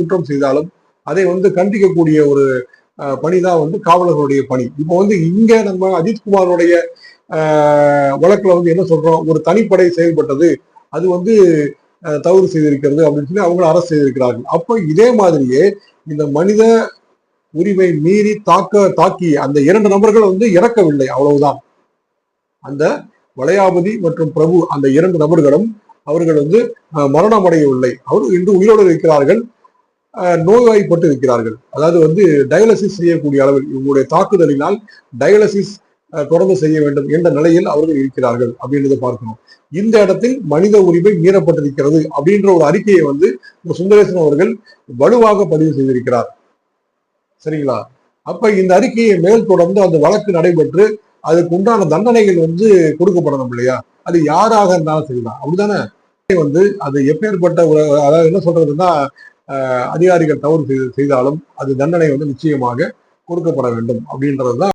குற்றம் செய்தாலும் அதை வந்து கண்டிக்கக்கூடிய ஒரு பணிதான் வந்து காவலர்களுடைய பணி. இப்போ வந்து இங்க நம்ம அஜித்குமாரோடைய அஹ், வழக்குல வந்து என்ன சொல்றோம்? ஒரு தனிப்படை செயல்பட்டது. அது வந்து தவறு செய்திருக்கிறது அப்படின்னு சொல்லி அவங்கள அரசு செய்திருக்கிறார்கள். அப்போ இதே மாதிரியே இந்த மனித உரிமை மீறி தாக்க தாக்கி அந்த இரண்டு நபர்கள் வந்து இறக்கவில்லை. அவ்வளவுதான். அந்த வளையாபதி மற்றும் பிரபு அந்த இரண்டு நபர்களும் அவர்கள் வந்து மரணமடையவில்லை. மரணம் அவர்கள் இன்று உயிரோடு இருக்கிறார்கள். நோய்வாய்ப்பட்டு இருக்கிறார்கள் அதாவது வந்து டயாலிசிஸ் செய்யக்கூடிய அளவில் இவங்களுடைய தாக்குதலினால் டயாலிசிஸ் அஹ், தொடர்ந்து செய்ய வேண்டும் என்ற நிலையில் அவர்கள் இருக்கிறார்கள் அப்படின்றத பார்க்கணும் இந்த இடத்தில் மனித உரிமை மீறப்பட்டிருக்கிறது அப்படின்ற ஒரு அறிக்கையை வந்து சுந்தரேசன் அவர்கள் வலுவாக பதிவு செய்திருக்கிறார். சரிங்களா? அப்ப இந்த அறிக்கையை மேல் தொடர்ந்து அந்த வழக்கு நடைபெற்று அதுக்கு உண்டான தண்டனைகள் வந்து கொடுக்கப்படணும் இல்லையா? அது யாராக இருந்தாலும் சரிதான். அப்படிதானே வந்து அது எப்பேற்பட்ட ஒரு அதாவது என்ன சொல்றதுன்னா அதிகாரிகள் தவறு செய்து செய்தாலும் அது தண்டனை வந்து நிச்சயமாக கொடுக்கப்பட வேண்டும் அப்படின்றதுதான்